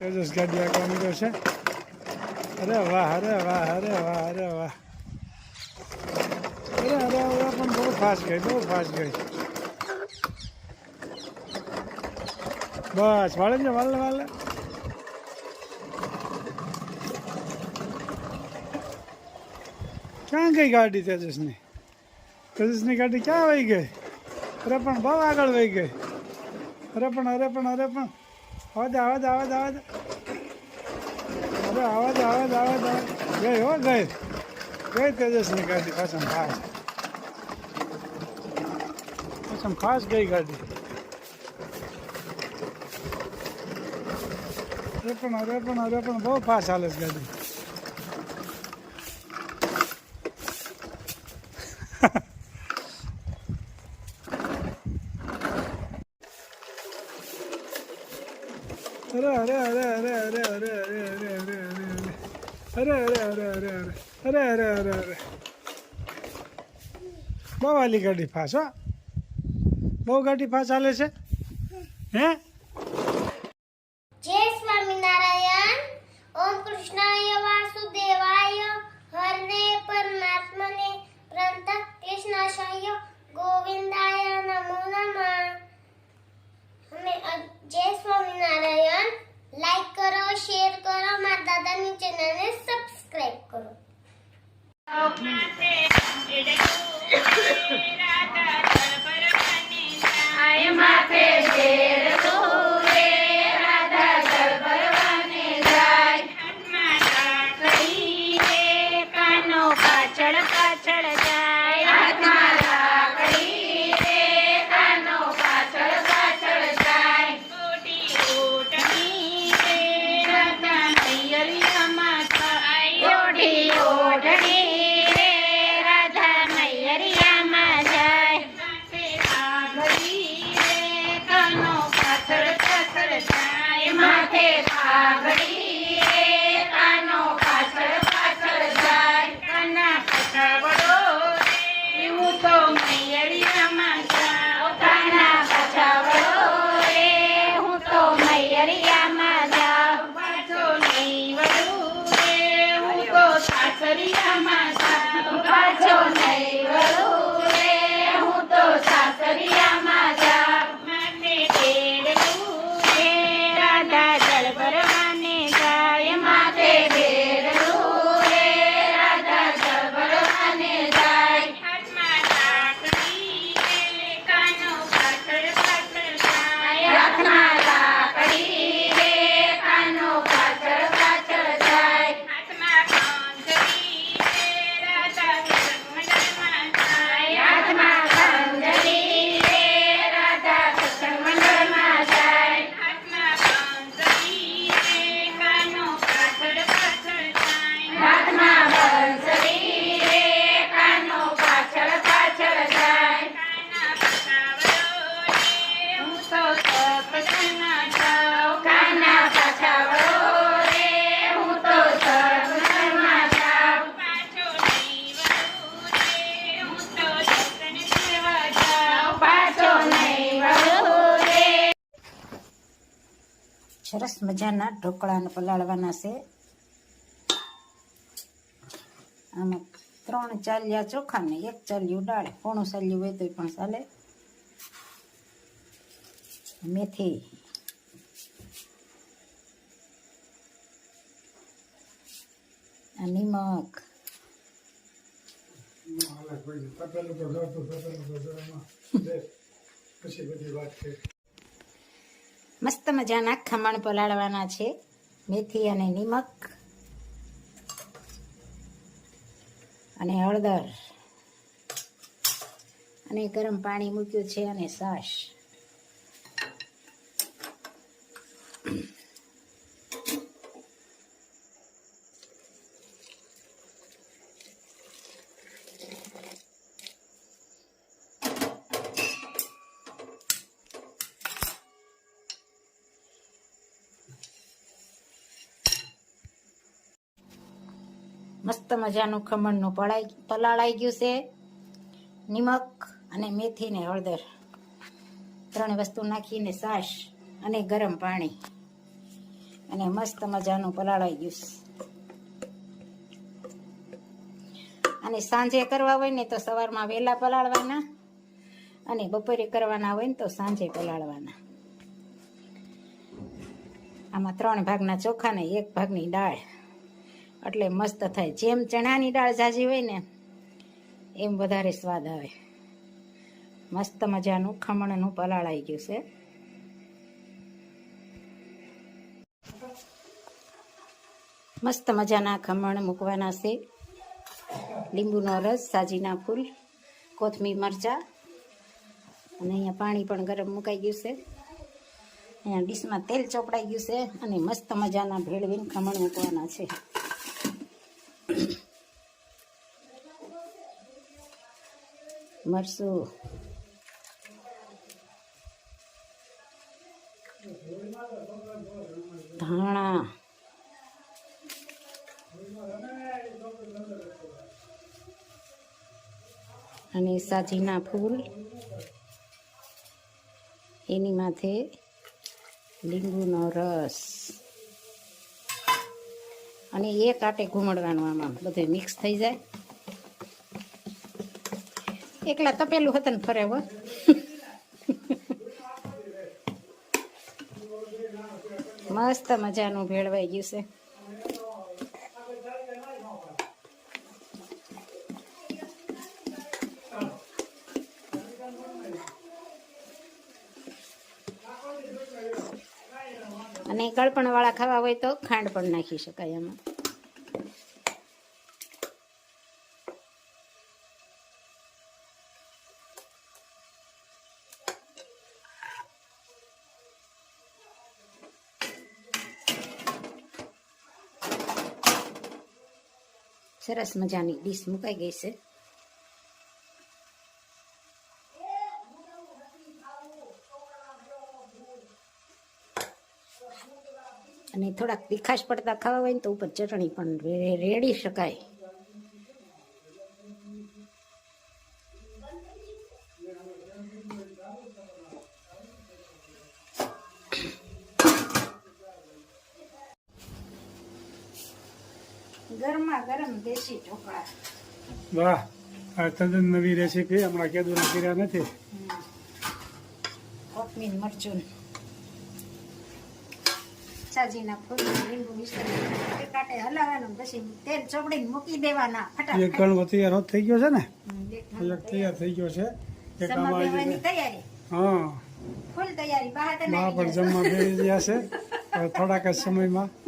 તેજસ ગાડી આગળ નીકળ્યો છે અરે વાહ અરે વાહ અરે વાહ અરે વાહ અરે અરે અરે પણ બહુ ફાસ્ટ ગઈ બહુ ફાસ્ટ ગઈ બસ વાળે ને વાળે વાળે ક્યાં ગઈ ગાડી તેજસની તેજસની ગાડી ક્યાં વહી ગઈ અરે પણ બહુ આગળ વહી ગઈ અરે પણ અરે પણ અરે પણ અવાજ અવાજ અવાજ અવાજ હવે અવાજ અવાજ અવાજ આવે ગઈ હો ગઈ ગઈ તેજસની ગાડી કસમ ખાસ. કસમ ખાસ ગઈ ગાડી રેપણ રેપણ રેપણ બહુ ફાસ્ટ ચાલે છે ગાડી અરે અરે અરે અરે. બહુ વાલી ગાડી ફાસ હો. બહુ ગાડી ફાસ ચાલે છે? હે? માથે શેર મજાના ઢોકળાને પલાળવાના છે. આમાં ત્રણ ચાલિયા ચોખા ને એક ચાલ્યું દાળ પોણું ચાલ્યું હોય તોય પણ ચાલે. મેથી. નિમક. તો તો પછી બધી વાત કરી. મસ્ત મજાના ખમણ પલાળવાના છે. મેથી અને નિમક. અને હળદર. અને ગરમ પાણી મૂક્યું છે અને છાશ મસ્ત મજાનું ખમણનું પલાઈ પલાળાઈ ગયું છે. નિમક અને મેથી ને હળદર. ત્રણ વસ્તુ નાખીને સાસ અને ગરમ પાણી. અને મસ્ત મજાનું પલાળાઈ ગયું અને સાંજે કરવા હોય ને તો સવારમાં વહેલા પલાળવાના અને બપોરે કરવાના હોય ને તો સાંજે પલાળવાના. આમાં ત્રણ ભાગના ચોખા ને એક ભાગની દાળ એટલે મસ્ત થાય. જેમ ચણાની દાળ ઝાઝી હોય ને, એમ વધારે સ્વાદ આવે. મસ્ત મજાનું ખમણનું પલાળાઈ ગયું છે. મસ્ત મજાના ખમણ મૂકવાના છે. લીંબુનો રસ, સાજીના ફૂલ, કોથમીર મરચાં, અને અહીંયા પાણી પણ ગરમ મુકાઈ ગયું છે. અહીંયા ડીશમાં તેલ ચોપડાઈ ગયું છે અને મસ્ત મજાના ભેળવીને ખમણ મૂકવાના છે. મરસું ધાણા અને સાજીના ફૂલ. એની માથે લીંબુનો રસ. અને એક આટે ઘૂમડવાનું આમાં બધું મિક્સ થઈ જાય. એકલા તપેલું હતું ને ફરે હો. મસ્ત મજાનું ભેળવાઈ ગયું છે. અને ગળપણ વાળા ખાવા હોય તો ખાંડ પણ નાખી શકાય એમાં સરસ મજાની ડીશ મુકાઈ ગઈ છે. અને થોડાક તીખાશ પડતા ખાવા હોય ને તો ઉપર ચટણી પણ રેડી શકાય. વાહ આ તદ્દન નવી રેસીપી હમણાં કેદુના કર્યા નથી. કોથમીર મરચું. સાજીના ફૂલ લીંબુ મિશ્રણ. એક કાંટે હલાવવાનું પછી તેલ ચોપડીને મૂકી દેવાના એક ફટાફટ તૈયાર થઈ ગયો છે ને? એક તૈયાર થઈ ગયો છે. એક આમાં. તૈયારી. હા. ફૂલ તૈયારી બહાર પણ જમવા બેસી ગયા છે. થોડાક જ સમયમાં.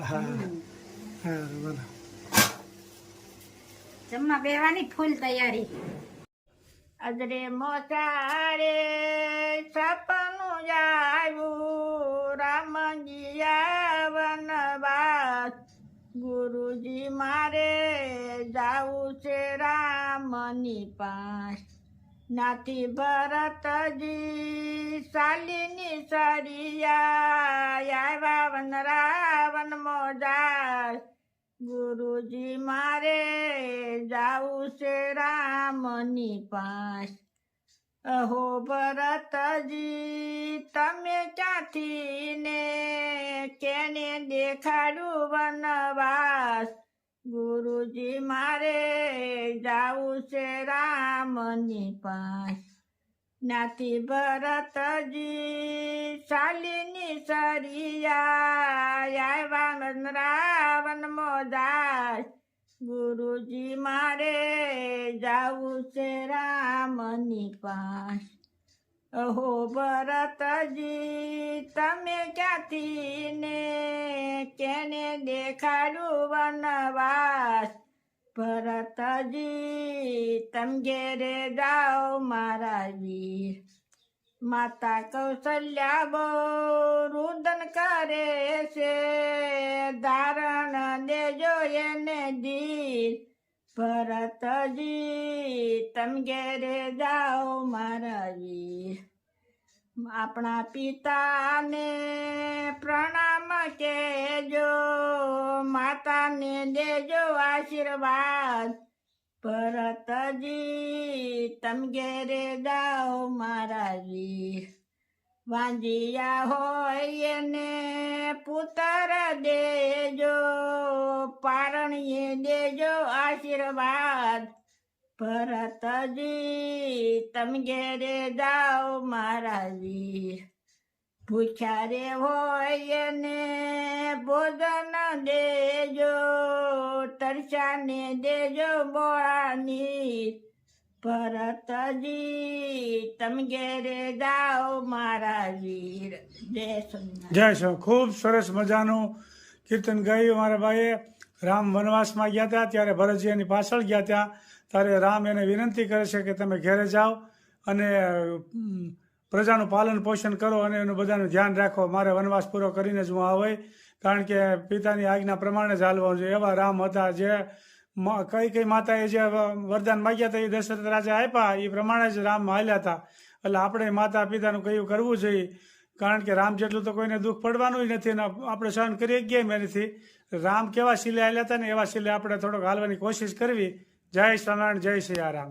હા હા બોલો જમવા બેવાની ફૂલ તૈયારી. અદરે મોસારે સપનું આવ્યું, રામજી વનવાસ ગુરુજી મારે જાવું છે રામની પાસ. નાથી ભરતજી શાલિની સરિયા વન રાવણ મોજાર ગુરુજી મારે જાવું છે રામની પાસ. અહો ભરતજી, તમે ક્યાંથી ને કેને દેખાડું વનવાસ? ગુરુજી મારે જાવું છે રામની પાસ. નાથી ભરતજી, શાલિની સરિયા, આવ્યા મોદાસ ગુરુજી મારે જાવું છે રામની પાસ. અહો ભરતજી, તમે ક્યાંથી ને કેને દેખાડું વનવાસ? ભરતજી, તમ ઘેરે જાઓ મારા વીર. માતા કૌશલ્યા બહુ રુદન કરે છે. ધારણ દેજો એને જીત ભરતજી તમ ઘેરે જાઓ મારા વીર. આપણા પિતાને પ્રણામ કેજો માતાને દેજો આશીર્વાદ. ભરતજી તમ ઘેરે જાઓ મારા વીર. વાંજિયા હોય એને પુત્ર દેજો, પારણીએ દેજો આશીર્વાદ. ભરતજી તમ ઘેરે જાઓ વીર ભૂખ્યા રે હોય ને ભોજન દેજો, તરસાને દેજો બોળાની. ભરતજી, તમે ઘેરે જાઓ મારા વીર. જય જય ખૂબ સરસ મજાનું કીર્તન ગાયું મારા ભાઈએ. રામ વનવાસમાં ગયા હતા, ત્યારે ભરતજી એની પાછળ ગયા ત્યાં ત્યારે રામ એને વિનંતી કરે છે કે તમે ઘેરે જાઓ અને પ્રજાનું પાલન પોષણ કરો અને એનું બધાનું ધ્યાન રાખો. મારે વનવાસ પૂરો કરીને જ હું આવે કારણ કે પિતાની આજ્ઞા પ્રમાણે જ હાલવાનું છે એવા રામ હતા જે કઈ કઈ માતાએ જે વરદાન માગ્યા હતા એ દશરથ રાજા આપ્યા, એ પ્રમાણે જ રામ હાલ્યા હતા. એટલે આપણે માતા પિતાનું કયું કરવું જોઈએ કારણ કે રામ જેટલું તો કોઈને દુઃખ પડવાનું નથી આપણે સહન કરી ગયા એનાથી રામ કેવા શિલે આવ્યા હતા ને એવા શિલે આપણે થોડોક હાલવાની કોશિશ કરવી. જય સ્વામિનારાયણ, જય શ્રી રામ.